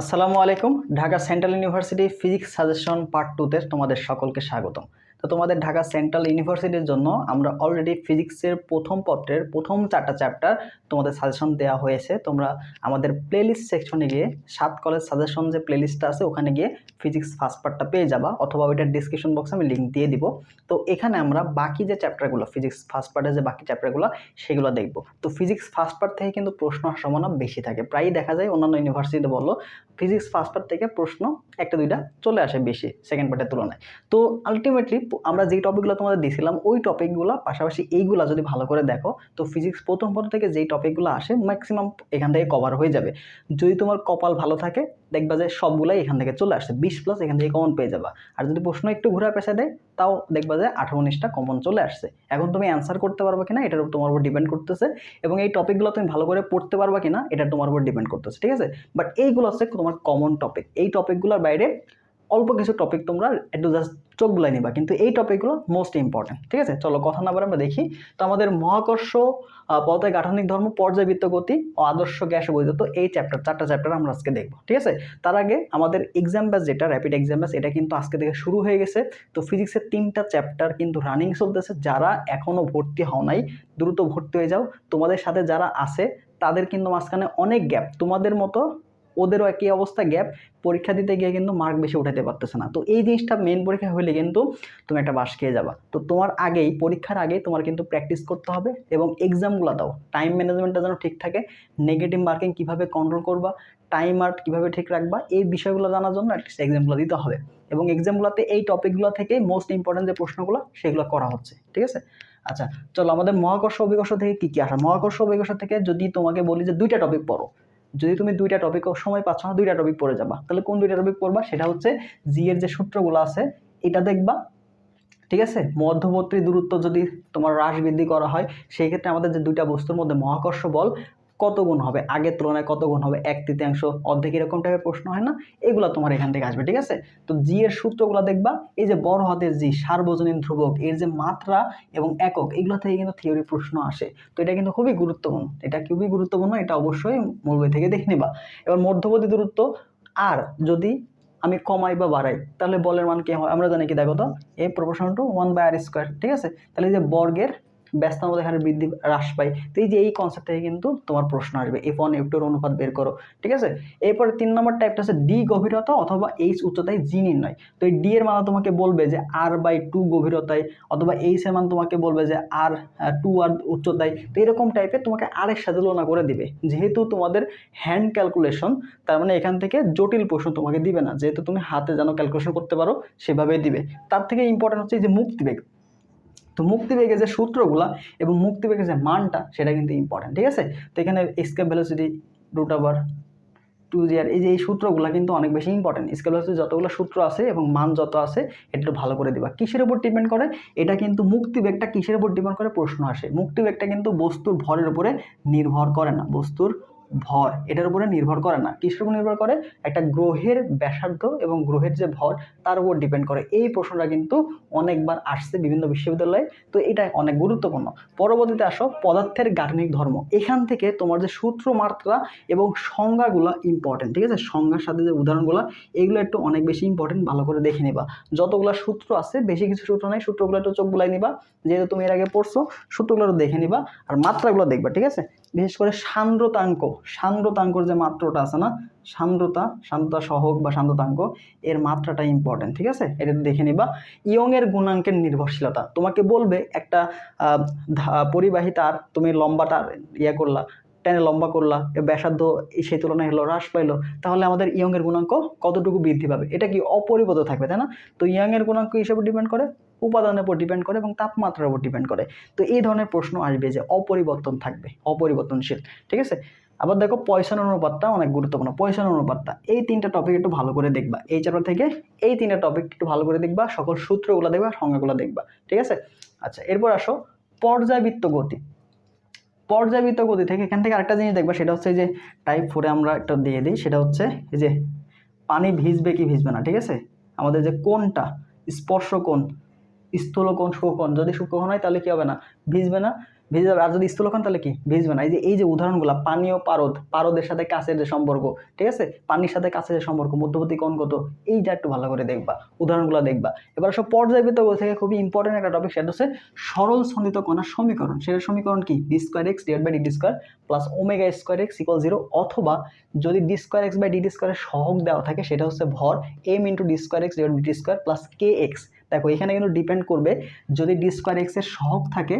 আসসালামু আলাইকুম Dhaka central university physics suggestion part টুতে তোমাদের সকলকে স্বাগতম। তো তোমাদের ঢাকা সেন্ট্রাল ইউনিভার্সিটির জন্য আমরা অলরেডি ফিজিক্সের প্রথম পত্রের প্রথম চারটা চ্যাপ্টার তোমাদের সাজেশন দেওয়া হয়েছে। তোমরা আমাদের প্লেলিস্ট সেকশনে গিয়ে সাত কলেজ সাজেশন যে প্লেলিস্টটা আছে, ওখানে গিয়ে ফিজিক্স ফার্স্ট পার্টটা পেয়ে যাবা। অথবা ওইটার ডিসক্রিপশন বক্সে আমি লিঙ্ক দিয়ে দিব। তো এখানে আমরা বাকি যে চ্যাপ্টারগুলো ফিজিক্স ফার্স্ট পার্টের যে বাকি চ্যাপ্টারগুলো সেগুলো দেখব। তো ফিজিক্স ফার্স্ট পার্ট থেকে কিন্তু প্রশ্ন সম্ভাবনা বেশি থাকে। প্রায়ই দেখা যায় অন্যান্য ইউনিভার্সিটিতে বলল ফিজিক্স ফার্স্ট পার্ট থেকে প্রশ্ন একটা দুইটা চলে আসে বেশি সেকেন্ড পার্টের তুলনায়। তো আলটিমেটলি আমরা যেই টপিকগুলো তোমাদের দিয়েছিলাম ওই টপিকগুলো পাশাপাশি এইগুলো যদি ভালো করে দেখো, তো ফিজিক্স প্রথম পত্র থেকে যেই টপিকগুলো আসে ম্যাক্সিমাম এখান থেকে কভার হয়ে যাবে। যদি তোমার কপাল ভালো থাকে, দেখবা যে সবগুলাই এখান থেকে চলে আসছে, বিশ প্লাস এখান থেকে কমন পেয়ে যাবা। আর যদি প্রশ্ন একটু ঘুরে পেশা দেয়, তাও দেখবা যে আঠারো উনিশটা কমন চলে আসছে। এখন তুমি অ্যান্সার করতে পারবে কিনা, এটার উপর তোমার উপর ডিপেন্ড করতেছে, এবং এই টপিকগুলো তুমি ভালো করে পড়তে পারবা কিনা, এটা তোমার উপর ডিপেন্ড করতেছে, ঠিক আছে? বাট এইগুলো হচ্ছে তোমার কমন টপিক এই টপিকগুলোর বাইরে অল্প কিছু টপিক তোমরা একটু জাস্ট চোখ বুলাই নিবা, কিন্তু এই টপিকগুলো মোস্ট ইম্পর্টেন্ট ঠিক আছে? চলো কথা না বলে আমরা দেখি। তো আমাদের মহাকর্ষ পদায় গাঠনিক ধর্ম পর্যাবৃত্ত গতি ও আদর্শ গ্যাস বৈদ্যুত এই চ্যাপ্টার চারটা চ্যাপ্টার আমরা আজকে দেখব, ঠিক আছে? তার আগে আমাদের এক্সাম ব্যাস যেটা র্যাপিড এক্সাম ব্যাস এটা কিন্তু আজকে থেকে শুরু হয়ে গেছে। তো ফিজিক্সের তিনটা চ্যাপ্টার কিন্তু রানিং চলতেছে। যারা এখনও ভর্তি হও নাই, দ্রুত ভর্তি হয়ে যাও। তোমাদের সাথে যারা আছে, তাদের কিন্তু মাঝখানে অনেক গ্যাপ তোমাদের মতো ওদেরও একই অবস্থা গ্যাপ পরীক্ষা দিতে গিয়ে কিন্তু মার্ক বেশি উঠাতে পারতেছে না। তো এই জিনিসটা মেন পরীক্ষা হলে কিন্তু তুমি একটা বাস খেয়ে যাবা। তো তোমার আগেই, পরীক্ষার আগেই তোমার কিন্তু প্র্যাকটিস করতে হবে এবং এক্সামগুলো দাও। টাইম ম্যানেজমেন্টটা যেন ঠিক থাকে নেগেটিভ মার্কিং কীভাবে কন্ট্রোল করবা টাইম আর্ট কীভাবে ঠিক রাখবা, এই বিষয়গুলো জানার জন্য অ্যাটলিস্ট এক্সামগুলো দিতে হবে। এবং এক্সামগুলোতে এই টপিকগুলো থেকে মোস্ট ইম্পর্টেন্ট যে প্রশ্নগুলো, সেগুলো করা হচ্ছে। ঠিক আছে? আচ্ছা চলো আমাদের মহাকর্ষ অভিকর্ষ থেকে কী কী আসা? মহাকর্ষ অভিকর্ষ থেকে যদি তোমাকে বলি যে দুইটা টপিক পড়ো যদি তুমি দুইটা টপিক সময় পাচ্ছ না, দুইটা টপিক পড়ে যাবা। তাহলে কোন দুইটা টপিক পড়বা? সেটা হচ্ছে জি এর যে সূত্রগুলো আছে, এটা দেখবা। ঠিক আছে? মধ্যবর্তী দূরত্ব যদি তোমার হ্রাস বৃদ্ধি করা হয়, সেই ক্ষেত্রে আমাদের যে দুইটা বস্তুর মধ্যে মহাকর্ষ বল কত গুণ হবে? আগের তুলনায় কত গুণ হবে? এক তৃতীয়াংশ অর্ধেক এরকম টাইপের প্রশ্ন হয় না? এগুলো তোমার এখান থেকে আসবে, ঠিক আছে? তো জি এর সূত্রগুলো দেখবা, এই যে বড় হাতের জি সার্বজনীন ধ্রুবক, এর যে মাত্রা এবং একক, এগুলো থেকে কিন্তু থিওরি প্রশ্ন আসে। তো এটা কিন্তু খুবই গুরুত্বপূর্ণ। এটা খুবই গুরুত্বপূর্ণ, এটা অবশ্যই মূল বই থেকে দেখে নিবা। এবার মধ্যবর্তী দূরত্ব আর যদি আমি কমাই বা বাড়াই, তাহলে বলের মান কি হয়? আমরা জানি কি দেখো তো? A proportion to one by r square ঠিক আছে? তাহলে এই যে বর্গের মধ্যে হারে বৃদ্ধি হ্রাস পাই তো এই যে এই কনসেপ্ট থেকে কিন্তু তোমার প্রশ্ন আসবে এফ ওয়ান এফ টুর অনুপাত বের করো, ঠিক আছে? এরপরে তিন নম্বর টাইপটা হচ্ছে ডি গভীরতা অথবা এইচ উচ্চতায় জি নির্ণয়। তো এই ডি এর মান তোমাকে বলবে যে আর বাই টু গভীরতায় অথবা এইচ এর মান তোমাকে বলবে যে আর টু আর উচ্চতায়। তো এরকম টাইপের তোমাকে আরেক সাথে তুলনা করে দিবে। যেহেতু তোমাদের হ্যান্ড ক্যালকুলেশন তার মানে এখান থেকে জটিল প্রশ্ন তোমাকে দিবে না। যেহেতু তুমি হাতে যেন ক্যালকুলেশন করতে পারো, সেভাবেই দিবে। তার থেকে ইম্পর্টেন্ট হচ্ছে যে মুক্তিবেগ তো মুক্তিবেগের যে সূত্রগুলা এবং মুক্তিবেগের যে মানটা, সেটা কিন্তু ইম্পর্টেন্ট ঠিক আছে? তো এখানে escape velocity root over two g R এই যে এই সূত্রগুলো কিন্তু অনেক বেশি ইম্পর্টেন্ট স্কেপ ভ্যালোসিটি যতগুলো সূত্র আছে এবং মান যত আছে, এটা একটু ভালো করে দিবা। কিসের উপর ডিপেন্ড করে? এটা কিন্তু মুক্তিবেগটা কিসের উপর ডিপেন্ড করে? প্রশ্ন আসে। মুক্তিবেগটা কিন্তু বস্তুর ভরের উপরে নির্ভর করে না। বস্তুর ভর, এটার উপরে নির্ভর করে না। কিসের উপর নির্ভর করে? একটা গ্রহের ব্যাসার্ধ এবং গ্রহের যে ভর, তার উপর ডিপেন্ড করে। এই প্রশ্নটা কিন্তু অনেকবার আসছে বিভিন্ন বিশ্ববিদ্যালয়ে, তো এটা অনেক গুরুত্বপূর্ণ। পরবর্তীতে আসো, পদার্থের গাঠনিক ধর্ম। এখান থেকে তোমার যে সূত্র মাত্রা এবং সংজ্ঞাগুলো ইম্পর্টেন্ট ঠিক আছে? সংজ্ঞার সাথে যে উদাহরণগুলো, এগুলো একটু অনেক বেশি ইম্পর্টেন্ট ভালো করে দেখে নিবা। যতগুলো সূত্র আছে, বেশি কিছু সূত্র নাই, সূত্রগুলো একটু চোখ বুলাই নিবা। যেহেতু তুমি এর আগে পড়ছো, সূত্রগুলো দেখে নিবা আর মাত্রাগুলো দেখবা, ঠিক আছে? বিশেষ করে সান্দ্রতাঙ্ক, সান্দ্রতাঙ্কর যে মাত্রটা আছে না, সান্দ্রতা সান্দ্রতা সহক বা সান্দ্রতাঙ্ক, এর মাত্রাটা ইম্পর্টেন্ট ঠিক আছে? এটা দেখে নিবা। ইয়ংয়ের গুণাঙ্কের নির্ভরশীলতা। তোমাকে বলবে একটা পরিবাহী তার, তুমি লম্বাটা ইয়ে করলা টেনে লম্বা করলা ব্যাসার্ধ সেই তুলনায় হলো, হ্রাস পাইলো, তাহলে আমাদের ইয়ংয়ের গুণাঙ্ক কতটুকু বৃদ্ধি পাবে? এটা কি অপরিবর্তিত থাকবে, তাই না? তো ইয়ংয়ের গুণাঙ্ক হিসেবে ডিপেন্ড করে, উপাদানের উপর ডিপেন্ড করে এবং তাপমাত্রার উপর ডিপেন্ড করে। তো এই ধরনের প্রশ্ন আসবে যে অপরিবর্তন থাকবে, অপরিবর্তনশীল, ঠিক আছে? আবার দেখো পয়সন অনুপাতটা অনেক গুরুত্বপূর্ণ পয়সন অনুপাতটা। এই তিনটা টপিক একটু ভালো করে দেখবা, এই চ্যাপ্টার থেকে এই তিনটা টপিক একটু ভালো করে দেখবা, সকল সূত্রগুলো দেখবা, সংজ্ঞাগুলো দেখবা, ঠিক আছে? আচ্ছা এরপর আসো পর্যাবৃত্ত গতি। পর্যাবৃত্ত গতি থেকে এখান থেকে আরেকটা জিনিস দেখবা, সেটা হচ্ছে যে টাইপ ফোরে আমরা একটা দিয়ে দিই, সেটা হচ্ছে এই যে পানি ভিজবে কি ভিজবে না, ঠিক আছে? আমাদের যে কোনটা স্পর্শ কোণ স্থূলকোণ কোণ যদি সূক্ষ্ম হয় তাহলে কি হবে না? ভিজবে না। ভিজে যাবে। আর যদি স্থূলকণ তাহলে কি? ভিজবে না। এই যে এই যে উদাহরণগুলো, পানীয় পারদ, পারদের সাথে কাছের যে সম্পর্ক, ঠিক আছে? পানির সাথে কাছের যে সম্পর্ক, মধ্যবর্তী কোণ কত? এইটা একটু ভালো করে দেখবা, উদাহরণগুলো দেখবা। এবার সব পর্যায়বৃত্ত থেকে খুবই ইম্পর্টেন্ট একটা টপিক সেটা হচ্ছে সরল সন্ধিত কণার সমীকরণ। সেটা সমীকরণ কি? D square x divide by d square plus omega square x equal zero অথবা যদি d square x by d স্কোয়ারের সহগ দেওয়া থাকে, সেটা হচ্ছে ভর m into d square x divide d square plus k x দেখো, এখানে কিন্তু ডিপেন্ড করবে, যদি ডি স্কোয়ার এক্সের সহগ থাকে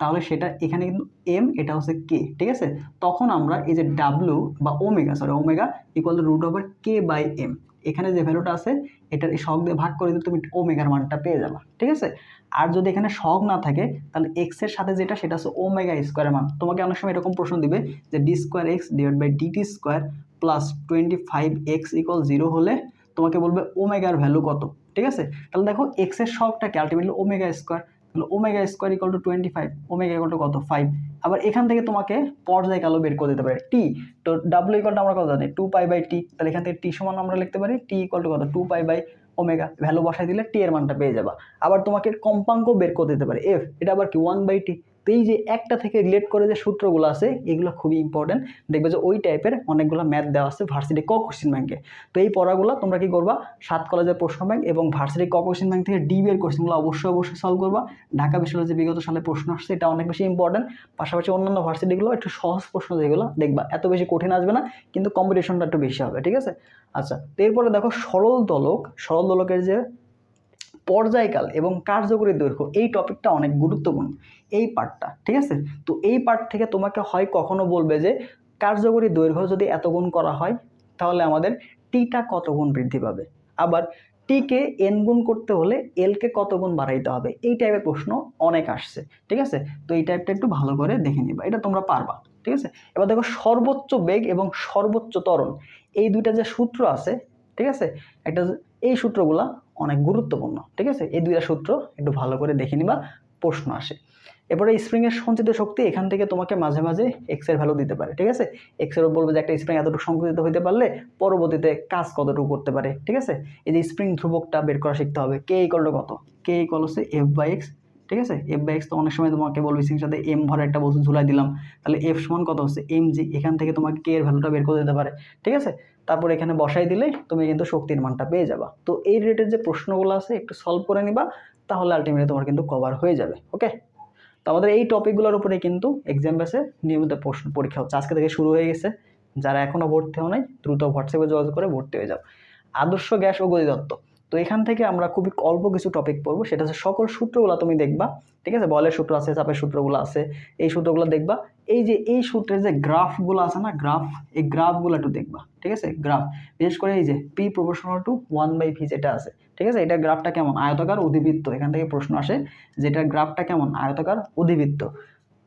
তাহলে সেটা এখানে কিন্তু এম এটা হচ্ছে কে ঠিক আছে? তখন আমরা এই যে ডাব্লু বা omega sorry omega equal to root over k by m এখানে যে ভ্যালুটা আছে, এটার এই সহগ দিয়ে ভাগ করে দিলে তুমি ওমেগার মানটা পেয়ে যাবা, ঠিক আছে? আর যদি এখানে শখ না থাকে, তাহলে এক্সের সাথে যেটা, সেটা হচ্ছে ওমেগা স্কোয়ারের মান। তোমাকে অনেক সময় এরকম প্রশ্ন দিবে যে d square x divide by dt square plus twenty five x equal zero হলে তোমাকে বলবে ওমেগার ভ্যালু কত, ঠিক আছে? তাহলে দেখো এক্সের সহগটাকে আলটিমেটলি ওমেগা স্কোয়ার তাহলে omega square equal to twenty five omega equal to কত? ফাইভ আবার এখান থেকে তোমাকে পর্যায় কালো বের করে দিতে পারে। টি তো ডাব্লু ইকুয়ালটা আমরা কত জানি? টু পাই বাই টি তাহলে এখান থেকে টি সমান আমরা লিখতে পারি। টি ইকাল টু কত? Two pi by omega value বসাই দিলে টি এর মানটা পেয়ে যাবা। আবার তোমাকে কম্পাঙ্ক বের করে দিতে পারে। এফ এটা আবার কি? ওয়ান বাই টি তো এই যে একটা থেকে রিলেট করে যে সূত্রগুলো আছে, এগুলো খুবই ইম্পর্টেন্ট দেখবে যে ওই টাইপের অনেকগুলো ম্যাথ দেওয়া আছে ভার্সিটি ক কোশ্চিন ব্যাংকে তো এই পড়াগুলো তোমরা কি করবা? সাত কলেজের প্রশ্ন ব্যাংক এবং ভার্সিটি ক কোশ্চিন ব্যাংক থেকে ডিবি এর কোশ্চেনগুলো অবশ্যই অবশ্যই সলভ করবা। ঢাকা বিশ্ববিদ্যালয়ে যে বিগত সালে প্রশ্ন আসছে, এটা অনেক বেশি ইম্পর্টেন্ট পাশাপাশি অন্যান্য ভার্সিটিগুলো একটু সহজ প্রশ্ন যেগুলো, দেখবা, এত বেশি কঠিন আসবে না, কিন্তু কম্পিটিশনটা একটু বেশি হবে, ঠিক আছে? আচ্ছা তো এরপরে দেখো সরল দলক। সরল দলকের যে পর্যায়কাল এবং কার্যকরী দৈর্ঘ্য, এই টপিকটা অনেক গুরুত্বপূর্ণ, এই পার্টটা, ঠিক আছে? তো এই পার্ট থেকে তোমাকে হয় কখনো বলবে যে কার্যকরী দৈর্ঘ্য যদি এত গুণ করা হয়, তাহলে আমাদের টিটা কত গুণ বৃদ্ধি পাবে? আবার টিকে এন গুণ করতে হলে এলকে কত গুণ বাড়াইতে হবে? এই টাইপের প্রশ্ন অনেক আসছে, ঠিক আছে? তো এই টাইপটা একটু ভালো করে দেখে নিবা, এটা তোমরা পারবা, ঠিক আছে? এবার দেখো সর্বোচ্চ বেগ এবং সর্বোচ্চ ত্বরণ, এই দুইটা যে সূত্র আছে, ঠিক আছে? একটা এই সূত্রগুলা অনেক গুরুত্বপূর্ণ, ঠিক আছে? এই দুইটা সূত্র একটু ভালো করে দেখে নিবা, প্রশ্ন আসে। এরপরে স্প্রিংয়ের সঞ্চিত শক্তি এখান থেকে তোমাকে মাঝে মাঝে এক্সের ভ্যালু দিতে পারে, ঠিক আছে? এক্সের বলবে যে একটা স্প্রিং এতটুকু সংকুচিত হতে পারলে পরবর্তীতে কাজ কতটুকু করতে পারে, ঠিক আছে? এই যে স্প্রিং ধ্রুবকটা বের করা শিখতে হবে কে ইকল কত? কে ইকল হচ্ছে এফ বাই এক্স ঠিক আছে? এফ বাই এক্স তো অনেক সময় তোমাকে বলবে সিং সাথে এম ভরে একটা বস্তু ঝুলাই দিলাম, তাহলে এফ সমান কত হচ্ছে? এম জি এখান থেকে তোমাকে কে এর ভ্যালুটা বের করে দিতে পারে, ঠিক আছে? তারপর এখানে বসাই দিলে তুমি কিন্তু শক্তির মানটা পেয়ে যাবা। তো এই রিলেটেড যে প্রশ্নগুলো আছে, একটু সলভ করে নিবা, তাহলে আলটিমেটলি তোমার কিন্তু কভার হয়ে যাবে ওকে তো আমাদের এই টপিকগুলোর উপরে কিন্তু এক্সাম বেসে নিয়মিত প্রশ্ন পরীক্ষা হচ্ছে। আজকে থেকে শুরু হয়ে গেছে। যারা এখনও ভর্তি হও নাই, দ্রুত হোয়াটসঅ্যাপে যোগাযোগ করে ভর্তি হয়ে যাও। আদর্শ গ্যাস ও গতিতত্ত্ব তো এখান থেকে আমরা খুবই অল্প কিছু টপিক পড়ব। সেটা হচ্ছে সকল সূত্রগুলো তুমি দেখবা, ঠিক আছে? বলের সূত্র আছে, চাপের সূত্রগুলো আছে, এই সূত্রগুলো দেখবা। এই যে, এই সূত্রের যে গ্রাফগুলো আছে না, গ্রাফ, এই গ্রাফগুলো একটু দেখবা, ঠিক আছে? গ্রাফ, বিশেষ করে এই যে p proportional to one by v যেটা আছে, ঠিক আছে? এটা গ্রাফটা কেমন? আয়তাকার অধিবৃত্ত এখান থেকে প্রশ্ন আসে যেটার গ্রাফটা কেমন? আয়তাকার অধিবৃত্ত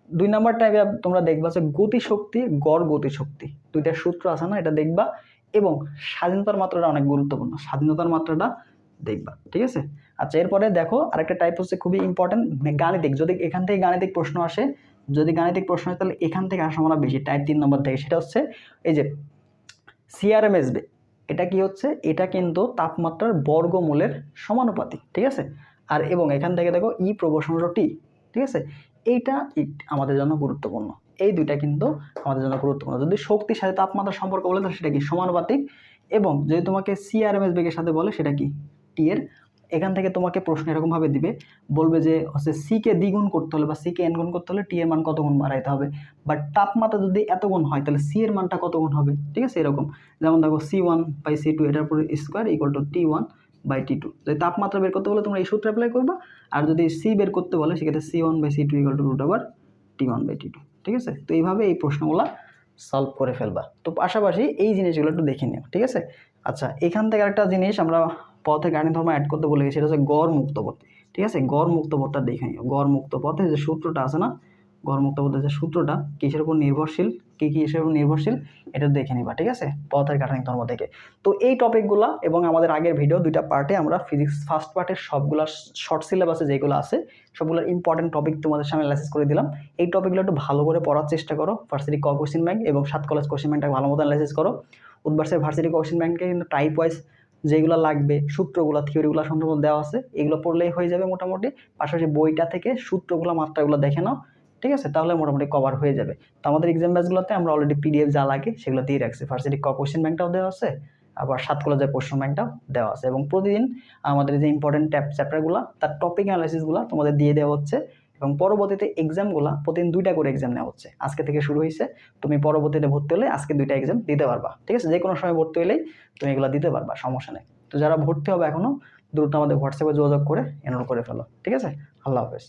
দুই নাম্বার টাইপে তোমরা দেখবা যে গতিশক্তি, গড় গতিশক্তি। দুইটা সূত্র আছে না, এটা দেখবা। এবং স্বাধীনতার মাত্রাটা অনেক গুরুত্বপূর্ণ। স্বাধীনতার মাত্রাটা দেখবা, ঠিক আছে? আচ্ছা এরপরে দেখো আরেকটা টাইপ হচ্ছে খুবই ইম্পর্টেন্ট গাণিতিক। যদি এখান থেকে গাণিতিক প্রশ্ন আসে, যদি গাণিতিক প্রশ্ন হয় তাহলে এখান থেকে আসার সম্ভাবনা বেশি। টাইপ তিন নম্বর থেকে, সেটা হচ্ছে এই যে সিআরএমএসবি এটা কি হচ্ছে? এটা কিন্তু তাপমাত্রার বর্গমূলের সমানুপাতিক, ঠিক আছে? আর এবং এখান থেকে দেখো ই প্রবর্শন টি ঠিক আছে? এইটা আমাদের জন্য গুরুত্বপূর্ণ। এই দুইটা কিন্তু আমাদের জন্য গুরুত্বপূর্ণ। যদি শক্তির সাথে তাপমাত্রার সম্পর্ক বলে, তাহলে সেটা কি? সমানুপাতিক। এবং যদি তোমাকে সিআরএমএস বেগের সাথে বলে, সেটা কি? টি এর, এখান থেকে তোমাকে প্রশ্ন এরকমভাবে দিবে, বলবে যে হচ্ছে সিকে দ্বিগুণ করতে হলে বা সিকে এন গুণ করতে হলে টি এর মান কত গুণ বাড়াইতে হবে। বাট তাপমাত্রা যদি এত গুণ হয়, তাহলে সি এর মানটা কত গুণ হবে? ঠিক আছে, এরকম। যেমন দেখো c one by c two এটার উপরে square equal to t one by t two যদি তাপমাত্রা বের করতে বলে, তোমরা এই সূত্র অ্যাপ্লাই করবা। আর যদি সি বের করতে বলে, সেক্ষেত্রে c one by c two equal to root over t one by t two ঠিক আছে? তো এইভাবে এই প্রশ্নগুলো সলভ করে ফেলবা। তো পাশাপাশি এই জিনিসগুলো একটু দেখে নিও। ঠিক আছে? আচ্ছা এখান থেকে একটা জিনিস আমরা পথে গাড়ি ধর্ম অ্যাড করতে বলে গেছে সেটা হচ্ছে গড় মুক্ত পথ। ঠিক আছে? গড় মুক্ত পথটা দেখে নিও। গড় মুক্ত পথে যে সূত্রটা আছে না গড় মুক্ত পথের যে সূত্রটা, কিসের উপর নির্ভরশীল, কী কী উপর নির্ভরশীল, এটা দেখে নিবা, ঠিক আছে? পথের গাঠনিক ধর্ম থেকে। তো এই টপিকগুলো এবং আমাদের আগের ভিডিও দুইটা পার্টে আমরা ফিজিক্স ফার্স্ট পার্টের সবগুলা শর্ট সিলেবাসে যেগুলো আছে, সবগুলোর ইম্পর্টেন্ট টপিক তোমাদের সামনে অ্যানালাইসিস করে দিলাম। এই টপিকগুলো একটু ভালো করে পড়ার চেষ্টা করো। ভার্সিটি ক কোশ্চিন ব্যাংক এবং সাত কলেজ কোশ্চিন ব্যাংকটা ভালো মতো অ্যানালাইসিস করো। উদ্বাসের ভার্সিটি কোশ্চিন ব্যাংকে কিন্তু টাইপ ওয়াইজ যেগুলো লাগবে, সূত্রগুলো, থিওরিগুলো সম্পূর্ণ দেওয়া আছে, এগুলো পড়লেই হয়ে যাবে মোটামুটি। পাশাপাশি বইটা থেকে সূত্রগুলো, মাত্রাগুলো দেখে নাও, ঠিক আছে? তাহলে মোটামুটি কভার হয়ে যাবে। তো আমাদের এক্সাম ব্যাচগুলোতে আমরা অলরেডি পিডিএফ যা লাগে সেগুলো দিয়ে রাখছি। ভার্সিটি ক কোশ্চেন ব্যাংকটাও দেওয়া আছে, আবার সাত কলেজের কোশ্চেন ব্যাংকটাও দেওয়া আছে। এবং প্রতিদিন আমাদের যে ইম্পর্টেন্ট ট্যাপ চ্যাপ্টারগুলো তার টপিক অ্যানালাইসিসগুলো তোমাদের দিয়ে দেওয়া হচ্ছে। এবং পরবর্তীতে এক্সামগুলো প্রতিদিন দুইটা করে এক্সাম নেওয়া হচ্ছে। আজকে থেকে শুরু হয়েছে তুমি পরবর্তীতে ভর্তি হলে আজকে দুইটা এক্সাম দিতে পারবা, ঠিক আছে? যে কোনো সময় ভর্তি হলেই তুমি এগুলো দিতে পারবা, সমস্যা নেই। তো যারা ভর্তি হবে এখনও দ্রুত আমাদের হোয়াটসঅ্যাপে যোগাযোগ করে এনরোল করে ফেলো, ঠিক আছে? আল্লাহ হাফেজ।